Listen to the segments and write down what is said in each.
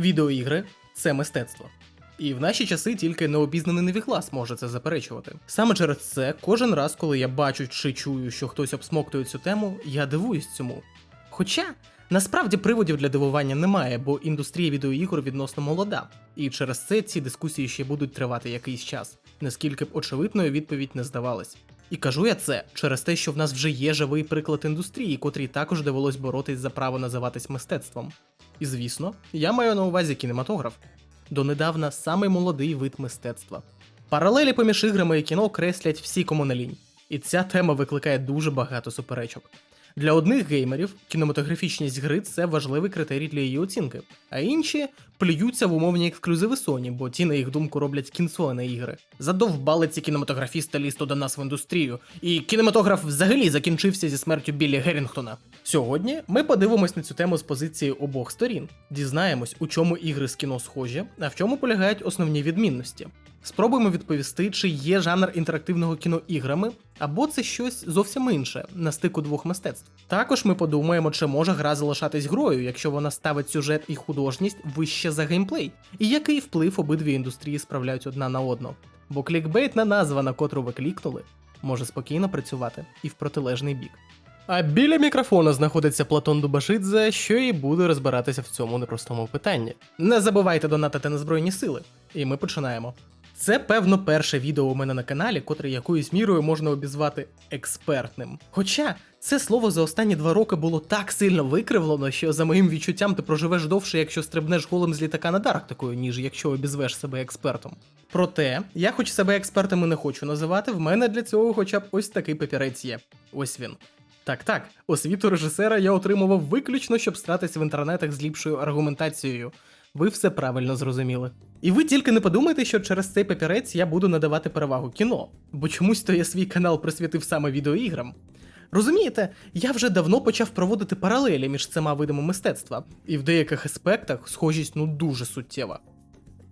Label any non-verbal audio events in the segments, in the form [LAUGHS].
Відеоігри це мистецтво. І в наші часи тільки необізнаний невіглас може це заперечувати. Саме через це, кожен раз, коли я бачу чи чую, що хтось обсмоктує цю тему, я дивуюсь цьому. Хоча насправді приводів для дивування немає, бо індустрія відеоігор відносно молода, і через це ці дискусії ще будуть тривати якийсь час, наскільки б очевидною відповідь не здавалась. І кажу я це через те, що в нас вже є живий приклад індустрії, котрій також довелось боротись за право називатись мистецтвом. І звісно, я маю на увазі кінематограф. Донедавна самий молодий вид мистецтва. Паралелі поміж іграми і кіно креслять всі кому. І ця тема викликає дуже багато суперечок. Для одних геймерів кінематографічність гри це важливий критерій для її оцінки, а інші плюються в умовні ексклюзиви Sony, бо ті, на їх думку, роблять кінцо, а не ігри. Задовбали ці кінематографісти лізти до нас в індустрію, і кінематограф взагалі закінчився зі смертю Біллі Герінгтона. Сьогодні ми подивимось на цю тему з позиції обох сторін, дізнаємось, у чому ігри з кіно схожі, а в чому полягають основні відмінності. Спробуємо відповісти, чи є жанр інтерактивного кіно іграми, або це щось зовсім інше на стику двох мистецтв. Також ми подумаємо, чи може гра залишатись грою, якщо вона ставить сюжет і художність вище за геймплей, і який вплив обидві індустрії справляють одна на одну. Бо клікбейтна назва, на котру ви клікнули, може спокійно працювати і в протилежний бік. А біля мікрофона знаходиться Платон Дубашидзе, що і буде розбиратися в цьому непростому питанні. Не забувайте донатити на Збройні сили. І ми починаємо. Це, певно, перше відео у мене на каналі, котре якоюсь мірою можна обізвати експертним. Хоча це слово за останні два роки було так сильно викривлено, що за моїм відчуттям ти проживеш довше, якщо стрибнеш голим з літака над Арктикою, ніж якщо обізвеш себе експертом. Проте, я хоч себе експертом і не хочу називати, в мене для цього хоча б ось такий папірець є. Ось він. Так, так, освіту режисера я отримував виключно, щоб стратись в інтернетах з ліпшою аргументацією. Ви все правильно зрозуміли. І ви тільки не подумайте, що через цей папірець я буду надавати перевагу кіно, бо чомусь то я свій канал присвятив саме відеоіграм. Розумієте, я вже давно почав проводити паралелі між цими видами мистецтва, і в деяких аспектах схожість ну дуже суттєва.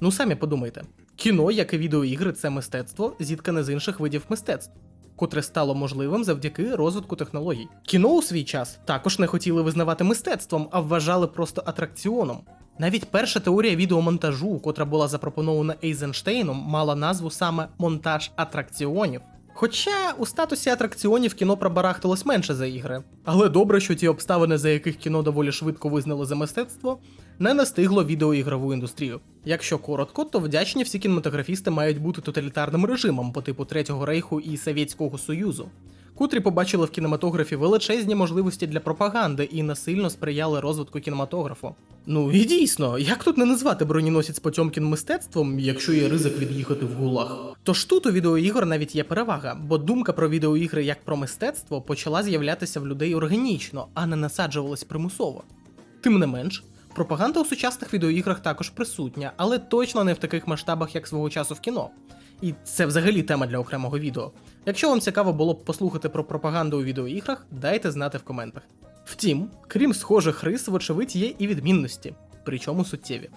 Ну самі подумайте, кіно, як і відеоігри, це мистецтво, зіткане з інших видів мистецтв, котре стало можливим завдяки розвитку технологій. Кіно у свій час також не хотіли визнавати мистецтвом, а вважали просто атракціоном. Навіть перша теорія відеомонтажу, котра була запропонована Ейзенштейном, мала назву саме монтаж атракціонів. Хоча у статусі атракціонів кіно пробарахталось менше за ігри. Але добре, що ті обставини, за яких кіно доволі швидко визнало за мистецтво, не настигло відеоігрову індустрію. Якщо коротко, то вдячні всі кінематографісти мають бути тоталітарним режимом по типу Третього рейху і Совєтського Союзу, котрі побачили в кінематографі величезні можливості для пропаганди і насильно сприяли розвитку кінематографу. Ну і дійсно, як тут не назвати броніносець Потьомкін мистецтвом, якщо є ризик від'їхати в гулаг? Тож тут у відеоігор навіть є перевага, бо думка про відеоігри як про мистецтво почала з'являтися в людей органічно, а не насаджувалась примусово. Тим не менш, пропаганда у сучасних відеоіграх також присутня, але точно не в таких масштабах, як свого часу в кіно. І це взагалі тема для окремого відео. Якщо вам цікаво було б послухати про пропаганду у відеоіграх, дайте знати в коментах. Втім, крім схожих рис, вочевидь, є і відмінності, причому суттєві.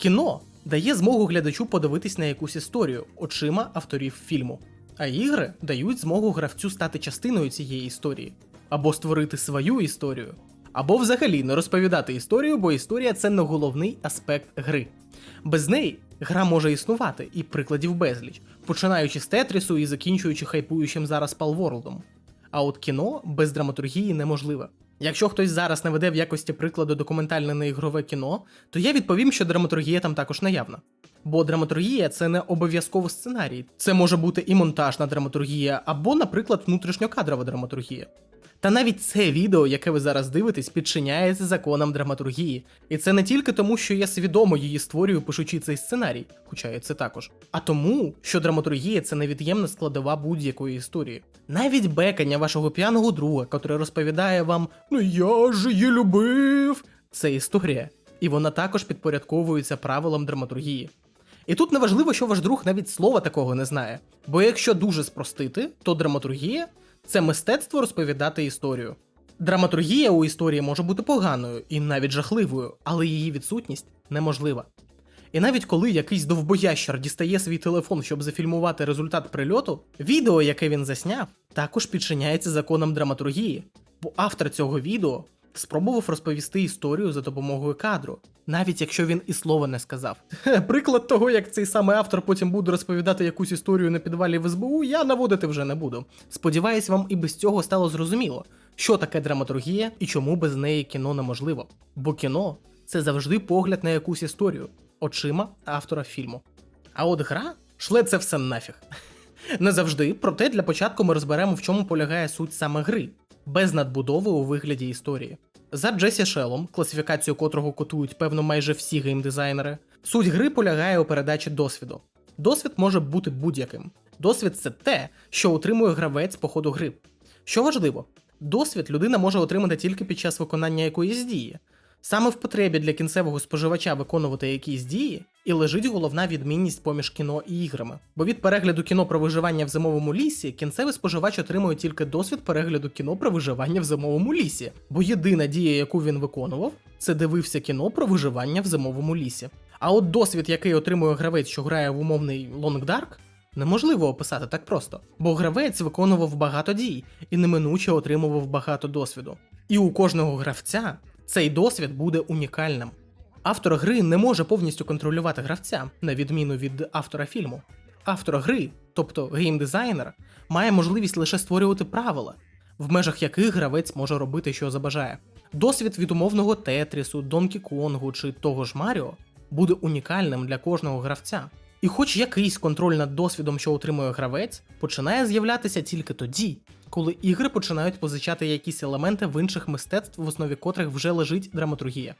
Кіно дає змогу глядачу подивитись на якусь історію очима авторів фільму, а ігри дають змогу гравцю стати частиною цієї історії, або створити свою історію, або взагалі не розповідати історію, бо історія це не головний аспект гри. Без неї гра може існувати, і прикладів безліч, починаючи з Тетрісу і закінчуючи хайпуючим зараз Палворлдом. А от кіно без драматургії неможливе. Якщо хтось зараз наведе в якості прикладу документальне неігрове кіно, то я відповім, що драматургія там також наявна. Бо драматургія це не обов'язково сценарій, це може бути і монтажна драматургія, або, наприклад, внутрішньокадрова драматургія. Та навіть це відео, яке ви зараз дивитесь, підчиняється законам драматургії. І це не тільки тому, що я свідомо її створюю, пишучи цей сценарій, хоча і це також, а тому, що драматургія це невід'ємна складова будь-якої історії. Навіть бекання вашого п'яного друга, котрий розповідає вам Ну я ж її любив. Це історія, і вона також підпорядковується правилам драматургії. І тут неважливо, що ваш друг навіть слова такого не знає. Бо якщо дуже спростити, то драматургія це мистецтво розповідати історію. Драматургія у історії може бути поганою і навіть жахливою, але її відсутність неможлива. І навіть коли якийсь довбоящер дістає свій телефон, щоб зафільмувати результат прильоту, відео, яке він засняв, також підчиняється законам драматургії, бо автор цього відео спробував розповісти історію за допомогою кадру, навіть якщо він і слова не сказав. Приклад того, як цей самий автор потім буде розповідати якусь історію на підвалі в СБУ, я наводити вже не буду. Сподіваюсь, вам і без цього стало зрозуміло, що таке драматургія і чому без неї кіно неможливо. Бо кіно це завжди погляд на якусь історію очима автора фільму. А от гра шле це все нафіг. [LAUGHS] Не завжди, проте для початку ми розберемо, в чому полягає суть саме гри, без надбудови у вигляді історії. За Джесі Шелом, класифікацію котрого котують певно майже всі геймдизайнери, суть гри полягає у передачі досвіду. Досвід може бути будь-яким. Досвід це те, що отримує гравець по ходу гри. Що важливо, досвід людина може отримати тільки під час виконання якоїсь дії. Саме в потребі для кінцевого споживача виконувати якісь дії і лежить головна відмінність поміж кіно і іграми. Бо від перегляду кіно про виживання в зимовому лісі кінцевий споживач отримує тільки досвід перегляду кіно про виживання в зимовому лісі. Бо єдина дія, яку він виконував, це дивився кіно про виживання в зимовому лісі. А от досвід, який отримує гравець, що грає в умовний Dark, неможливо описати так просто, бо гравець виконував багато дій і неминуче отримував багато досвіду. І у кожного гравця цей досвід буде унікальним. Автор гри не може повністю контролювати гравця, на відміну від автора фільму. Автор гри, тобто геймдизайнер, має можливість лише створювати правила, в межах яких гравець може робити, що забажає. Досвід від умовного Тетрісу, Донкі Конгу чи того ж Маріо буде унікальним для кожного гравця. І хоч якийсь контроль над досвідом, що отримує гравець, починає з'являтися тільки тоді, коли ігри починають позичати якісь елементи в інших мистецтв, в основі котрих вже лежить драматургія.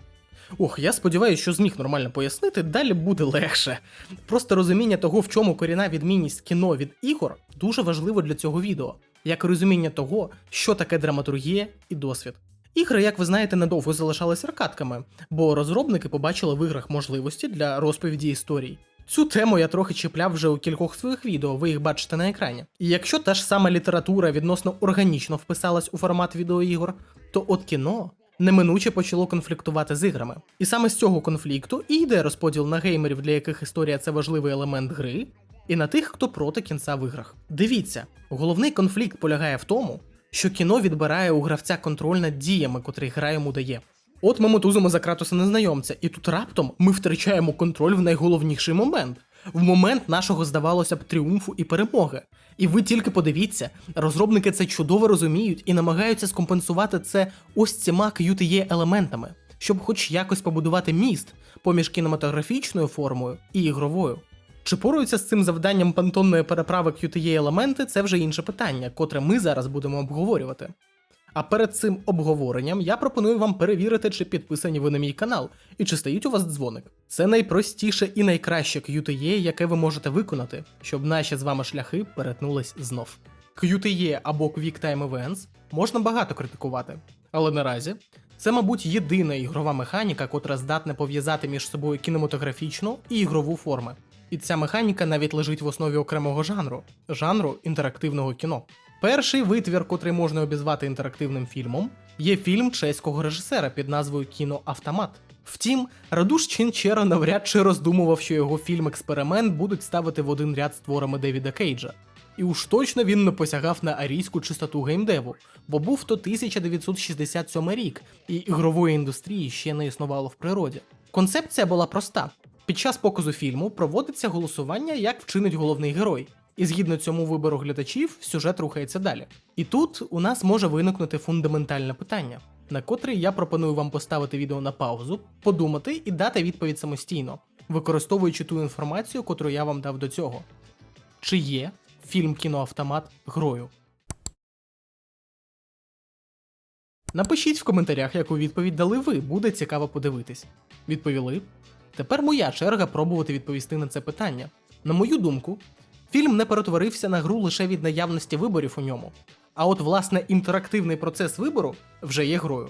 Ох, я сподіваюся, що зміг нормально пояснити, далі буде легше. Просто розуміння того, в чому корінна відмінність кіно від ігор, дуже важливо для цього відео, як розуміння того, що таке драматургія і досвід. Ігри, як ви знаєте, недовго залишалися аркадками, бо розробники побачили в іграх можливості для розповіді історій. Цю тему я трохи чіпляв вже у кількох своїх відео, ви їх бачите на екрані. І якщо та ж сама література відносно органічно вписалась у формат відеоігор, то от кіно неминуче почало конфліктувати з іграми. І саме з цього конфлікту і йде розподіл на геймерів, для яких історія це важливий елемент гри, і на тих, хто проти кінця в іграх. Дивіться, головний конфлікт полягає в тому, що кіно відбирає у гравця контроль над діями, котрі гра йому дає. От ми мотузимо за Кратоса незнайомця, і тут раптом ми втрачаємо контроль в найголовніший момент в момент нашого, здавалося б, тріумфу і перемоги. І ви тільки подивіться, розробники це чудово розуміють і намагаються скомпенсувати це ось цими QTE елементами, щоб хоч якось побудувати міст поміж кінематографічною формою і ігровою. Чи поруються з цим завданням пантонної переправи QTE елементи, це вже інше питання, котре ми зараз будемо обговорювати. А перед цим обговоренням я пропоную вам перевірити, чи підписані ви на мій канал і чи стоїть у вас дзвоник. Це найпростіше і найкраще QTE, яке ви можете виконати, щоб наші з вами шляхи перетнулись знов. QTE або Quick Time Events можна багато критикувати, але наразі це, мабуть, єдина ігрова механіка, котра здатна пов'язати між собою кінематографічну і ігрову форми. І ця механіка навіть лежить в основі окремого жанру жанру інтерактивного кіно. Перший витвір, котрий можна обізвати інтерактивним фільмом, є фільм чеського режисера під назвою Кіноавтомат. Втім, Радуш Чінчера навряд чи роздумував, що його фільм-експеримент будуть ставити в один ряд з творами Девіда Кейджа. І уж точно він не посягав на арійську чистоту геймдеву, бо був то 1967 рік, і ігрової індустрії ще не існувало в природі. Концепція була проста: під час показу фільму проводиться голосування, як вчинить головний герой. І згідно цьому вибору глядачів, сюжет рухається далі. І тут у нас може виникнути фундаментальне питання, на котре я пропоную вам поставити відео на паузу, подумати і дати відповідь самостійно, використовуючи ту інформацію, котру я вам дав до цього. Чи є фільм Кіноавтомат грою? Напишіть в коментарях, яку відповідь дали ви, буде цікаво подивитись. Відповіли? Тепер моя черга пробувати відповісти на це питання. На мою думку, Фільм не перетворився на гру лише від наявності виборів у ньому. А от, власне, інтерактивний процес вибору вже є грою.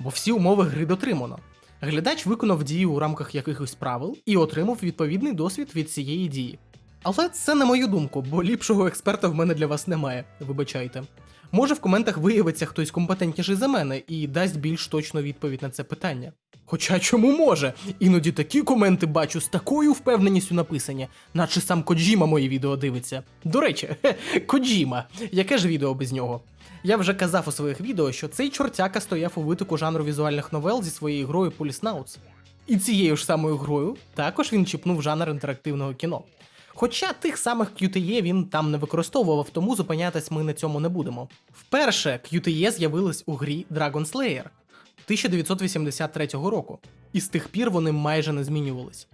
Бо всі умови гри дотримано. Глядач виконав дії у рамках якихось правил і отримав відповідний досвід від цієї дії. Але це на мою думку, бо ліпшого експерта в мене для вас немає, вибачайте. Може, в коментах виявиться хтось компетентніший за мене і дасть більш точну відповідь на це питання. Хоча чому може? Іноді такі коменти бачу з такою впевненістю написані, наче сам Коджіма мої відео дивиться. До речі, [LAUGHS] хе, Коджіма, яке ж відео без нього? Я вже казав у своїх відео, що цей чортяка стояв у витоку жанру візуальних новел зі своєю грою Policenauts. І цією ж самою грою також він чіпнув жанр інтерактивного кіно. Хоча тих самих QTE він там не використовував, тому зупинятись ми на цьому не будемо. Вперше QTE з'явились у грі Dragon Slayer 1983 року, і з тих пір вони майже не змінювались.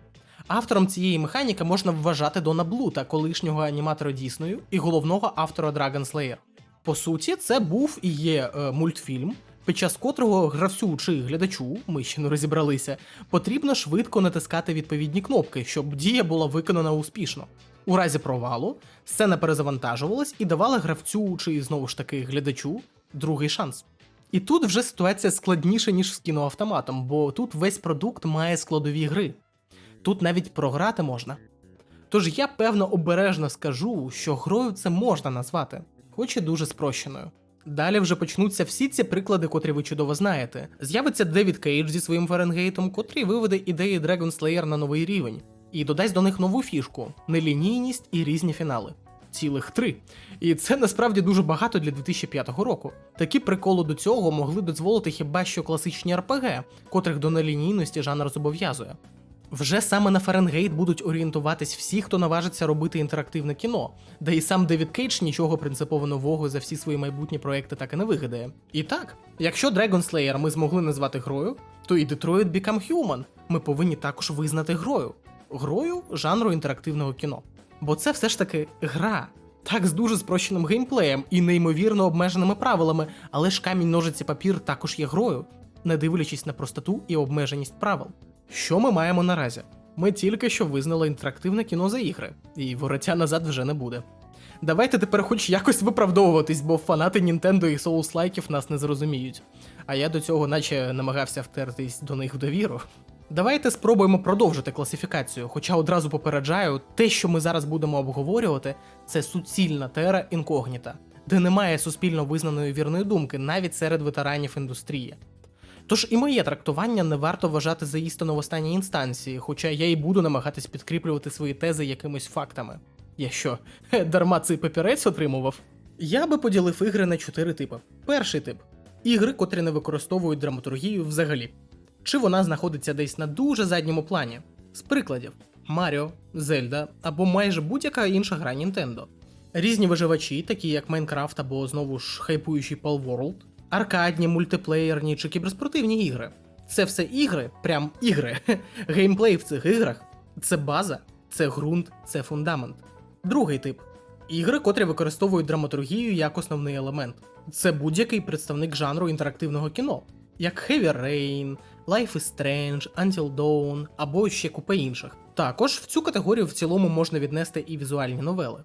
Автором цієї механіки можна вважати Дона Блута, колишнього аніматора Діснею і головного автора Dragon Slayer. По суті, це був і є е, мультфільм, під час котрого гравцю чи глядачу, ми ще не розібралися, потрібно швидко натискати відповідні кнопки, щоб дія була виконана успішно. У разі провалу сцена перезавантажувалась і давала гравцю чи знову ж таки глядачу другий шанс. І тут вже ситуація складніша, ніж з кіноавтоматом, бо тут весь продукт має складові гри. Тут навіть програти можна. Тож я певно обережно скажу, що грою це можна назвати, хоч і дуже спрощеною. Далі вже почнуться всі ці приклади, котрі ви чудово знаєте. З'явиться Девід Кейдж зі своїм Фаренгейтом, котрий виведе ідеї Dragon Slayer на новий рівень, і додасть до них нову фішку нелінійність і різні фінали. Цілих три. І це насправді дуже багато для 2005 року. Такі приколи до цього могли дозволити хіба що класичні РПГ, котрих до нелінійності жанр зобов'язує. Вже саме на Фаренгейт будуть орієнтуватись всі, хто наважиться робити інтерактивне кіно, де і сам Девід Кейдж нічого принципово нового за всі свої майбутні проекти так і не вигадає. І так, якщо Dragon Slayer ми змогли назвати грою, то і Detroit Become Human ми повинні також визнати грою. Грою жанру інтерактивного кіно. Бо це все ж таки гра. Так, з дуже спрощеним геймплеєм і неймовірно обмеженими правилами, але ж камінь ножиці папір також є грою, не дивлячись на простоту і обмеженість правил. Що ми маємо наразі? Ми тільки що визнали інтерактивне кіно за ігри, і вороття назад вже не буде. Давайте тепер хоч якось виправдовуватись, бо фанати Nintendo і Souls-лайків нас не зрозуміють. А я до цього наче намагався втертись до них в довіру. Давайте спробуємо продовжити класифікацію, хоча одразу попереджаю, те, що ми зараз будемо обговорювати, це суцільна тера інкогніта, де немає суспільно визнаної вірної думки навіть серед ветеранів індустрії. Тож і моє трактування не варто вважати за істину в останній інстанції, хоча я і буду намагатись підкріплювати свої тези якимись фактами. Я що, дарма цей папірець отримував? Я би поділив ігри на чотири типи. Перший тип ігри, котрі не використовують драматургію взагалі. Чи вона знаходиться десь на дуже задньому плані. З прикладів: Маріо, Зельда або майже будь-яка інша гра Nintendo. Різні виживачі, такі як Майнкрафт або знову ж хайпуючий Palworld, аркадні, мультиплеєрні чи кіберспортивні ігри. Це все ігри, прям ігри. [LAUGHS] Геймплей в цих іграх це база, це ґрунт, це фундамент. Другий тип ігри, котрі використовують драматургію як основний елемент. Це будь-який представник жанру інтерактивного кіно, як Heavy Rain, Life is Strange, Until Dawn або ще купа інших. Також в цю категорію в цілому можна віднести і візуальні новели.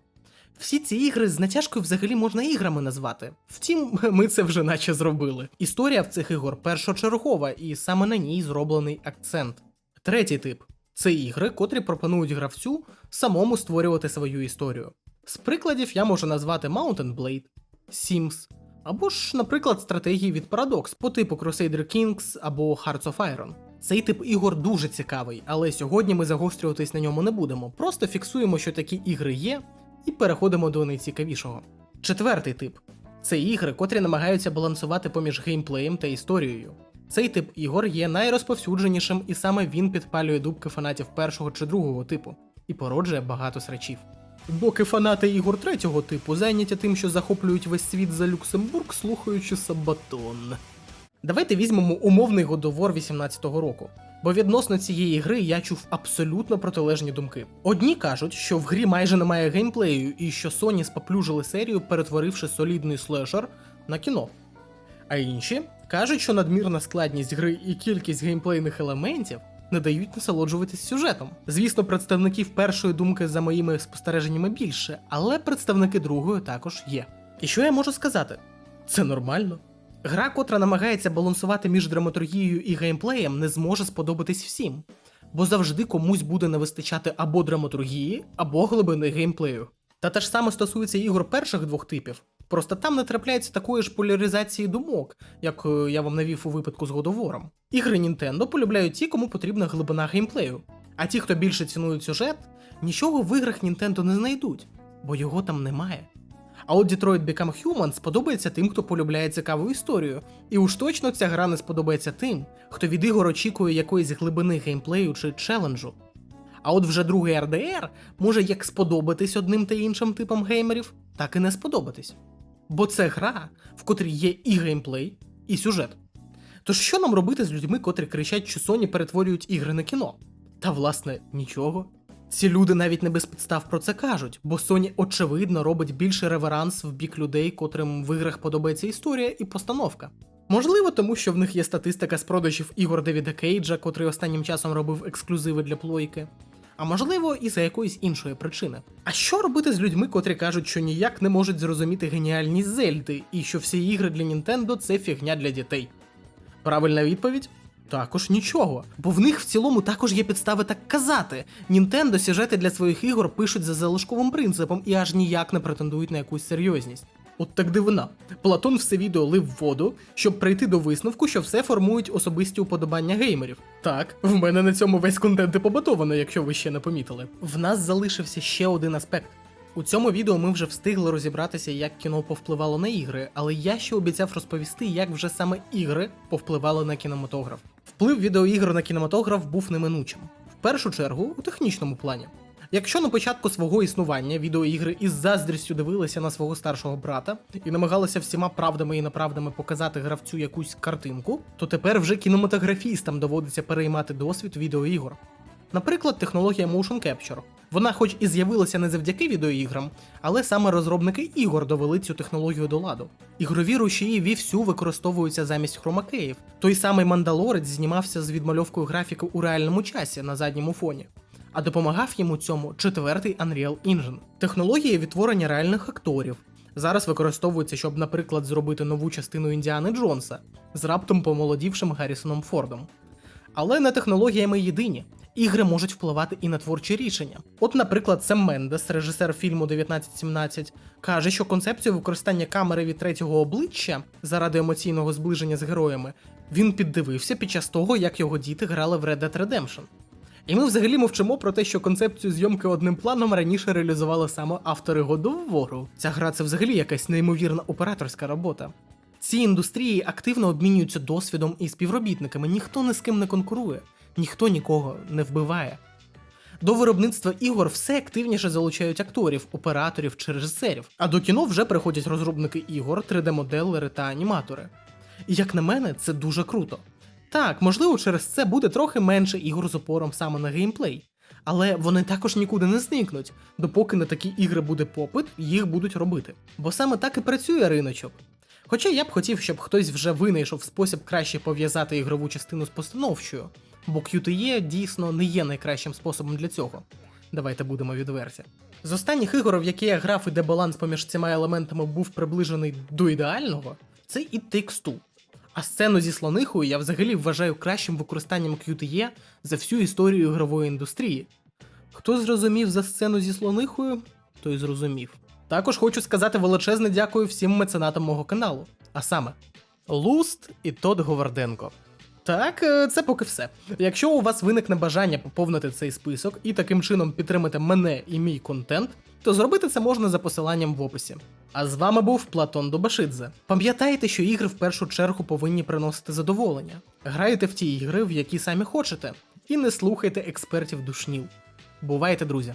Всі ці ігри з натяжкою взагалі можна іграми назвати. Втім, [LAUGHS] ми це вже наче зробили. Історія в цих ігор першочергова, і саме на ній зроблений акцент. Третій тип це ігри, котрі пропонують гравцю самому створювати свою історію. З прикладів я можу назвати Mountain Blade, Sims, або ж, наприклад, стратегії від Paradox по типу Crusader Kings або Hearts of Iron. Цей тип ігор дуже цікавий, але сьогодні ми загострюватись на ньому не будемо. Просто фіксуємо, що такі ігри є, і переходимо до найцікавішого. Четвертий тип це ігри, котрі намагаються балансувати поміж геймплеєм та історією. Цей тип ігор є найрозповсюдженішим, і саме він підпалює дубки фанатів першого чи другого типу і породжує багато срачів. Доки фанати ігор третього типу зайняті тим, що захоплюють весь світ за Люксембург, слухаючи Сабатон. Давайте візьмемо умовний годовор 18-го року. Бо відносно цієї гри я чув абсолютно протилежні думки. Одні кажуть, що в грі майже немає геймплею і що Sony споплюжили серію, перетворивши солідний слешер на кіно. А інші кажуть, що надмірна складність гри і кількість геймплейних елементів не дають насолоджуватись сюжетом. Звісно, представників першої думки за моїми спостереженнями більше, але представники другої також є. І що я можу сказати? Це нормально. Гра, котра намагається балансувати між драматургією і геймплеєм, не зможе сподобатись всім, бо завжди комусь буде не вистачати або драматургії, або глибини геймплею. Та те ж саме стосується ігор перших двох типів. Просто там не трапляється такої ж поляризації думок, як е, я вам навів у випадку з Годовором. Ігри Nintendo полюбляють ті, кому потрібна глибина геймплею. А ті, хто більше цінують сюжет, нічого в іграх Nintendo не знайдуть, бо його там немає. А от Detroit Become Human сподобається тим, хто полюбляє цікаву історію, і уж точно ця гра не сподобається тим, хто від ігор очікує якоїсь глибини геймплею чи челенджу. А от вже другий RDR може як сподобатись одним та іншим типам геймерів, так і не сподобатись. Бо це гра, в котрій є і геймплей, і сюжет. Тож що нам робити з людьми, котрі кричать, що Sony перетворюють ігри на кіно? Та власне нічого. Ці люди навіть не без підстав про це кажуть, бо Sony очевидно робить більший реверанс в бік людей, котрим в іграх подобається історія і постановка. Можливо, тому що в них є статистика з продажів ігор Девіда Кейджа, котрий останнім часом робив ексклюзиви для плойки. А можливо, і за якоїсь іншої причини. А що робити з людьми, котрі кажуть, що ніяк не можуть зрозуміти геніальність Зельди, і що всі ігри для Нінтендо це фігня для дітей? Правильна відповідь? Також нічого, бо в них в цілому також є підстави так казати. Нінтендо сюжети для своїх ігор пишуть за залишковим принципом і аж ніяк не претендують на якусь серйозність. От так дивина. Платон все відео лив воду, щоб прийти до висновку, що все формують особисті уподобання геймерів. Так, в мене на цьому весь контент і побудовано, якщо ви ще не помітили. В нас залишився ще один аспект. У цьому відео ми вже встигли розібратися, як кіно повпливало на ігри, але я ще обіцяв розповісти, як вже саме ігри повпливали на кінематограф. Вплив відеоігр на кінематограф був неминучим. В першу чергу у технічному плані. Якщо на початку свого існування відеоігри із заздрістю дивилися на свого старшого брата і намагалися всіма правдами і неправдами показати гравцю якусь картинку, то тепер вже кінематографістам доводиться переймати досвід відеоігор. Наприклад, технологія Motion Capture. Вона, хоч і з'явилася не завдяки відеоіграм, але саме розробники ігор довели цю технологію до ладу. Ігрові рушії вівсю використовуються замість хромакеїв. Той самий Мандалорець знімався з відмальовкою графіки у реальному часі на задньому фоні. А допомагав йому цьому четвертий Unreal Engine. Технологія відтворення реальних акторів. Зараз використовується, щоб, наприклад, зробити нову частину Індіани Джонса з раптом помолодівшим Гаррісоном Фордом. Але не технологіями єдині. Ігри можуть впливати і на творчі рішення. От, наприклад, Сем Мендес, режисер фільму 1917, каже, що концепцію використання камери від третього обличчя заради емоційного зближення з героями він піддивився під час того, як його діти грали в Red Dead Redemption. І ми взагалі мовчимо про те, що концепцію зйомки одним планом раніше реалізували саме автори War. Ця гра це взагалі якась неймовірна операторська робота. Ці індустрії активно обмінюються досвідом і співробітниками, ніхто ні з ким не конкурує, ніхто нікого не вбиває. До виробництва ігор все активніше залучають акторів, операторів чи режисерів, а до кіно вже приходять розробники ігор, 3D-моделери та аніматори. І як на мене, це дуже круто. Так, можливо, через це буде трохи менше ігор з опором саме на геймплей. Але вони також нікуди не зникнуть, допоки на такі ігри буде попит, їх будуть робити. Бо саме так і працює риночок. Хоча я б хотів, щоб хтось вже винайшов спосіб краще пов'язати ігрову частину з постановчою, бо QTE дійсно не є найкращим способом для цього. Давайте будемо відверті. З останніх ігор, в які я грав і де баланс поміж цими елементами був приближений до ідеального, це It Takes Two. А сцену зі слонихою я взагалі вважаю кращим використанням QTE за всю історію ігрової індустрії. Хто зрозумів за сцену зі слонихою, той зрозумів. Також хочу сказати величезне дякую всім меценатам мого каналу, а саме Луст і Тод Говарденко. Так, е, це поки все. Якщо у вас виникне бажання поповнити цей список і таким чином підтримати мене і мій контент, то зробити це можна за посиланням в описі. А з вами був Платон Добашидзе. Пам'ятайте, що ігри в першу чергу повинні приносити задоволення. Грайте в ті ігри, в які самі хочете, і не слухайте експертів душнів. Бувайте, друзі!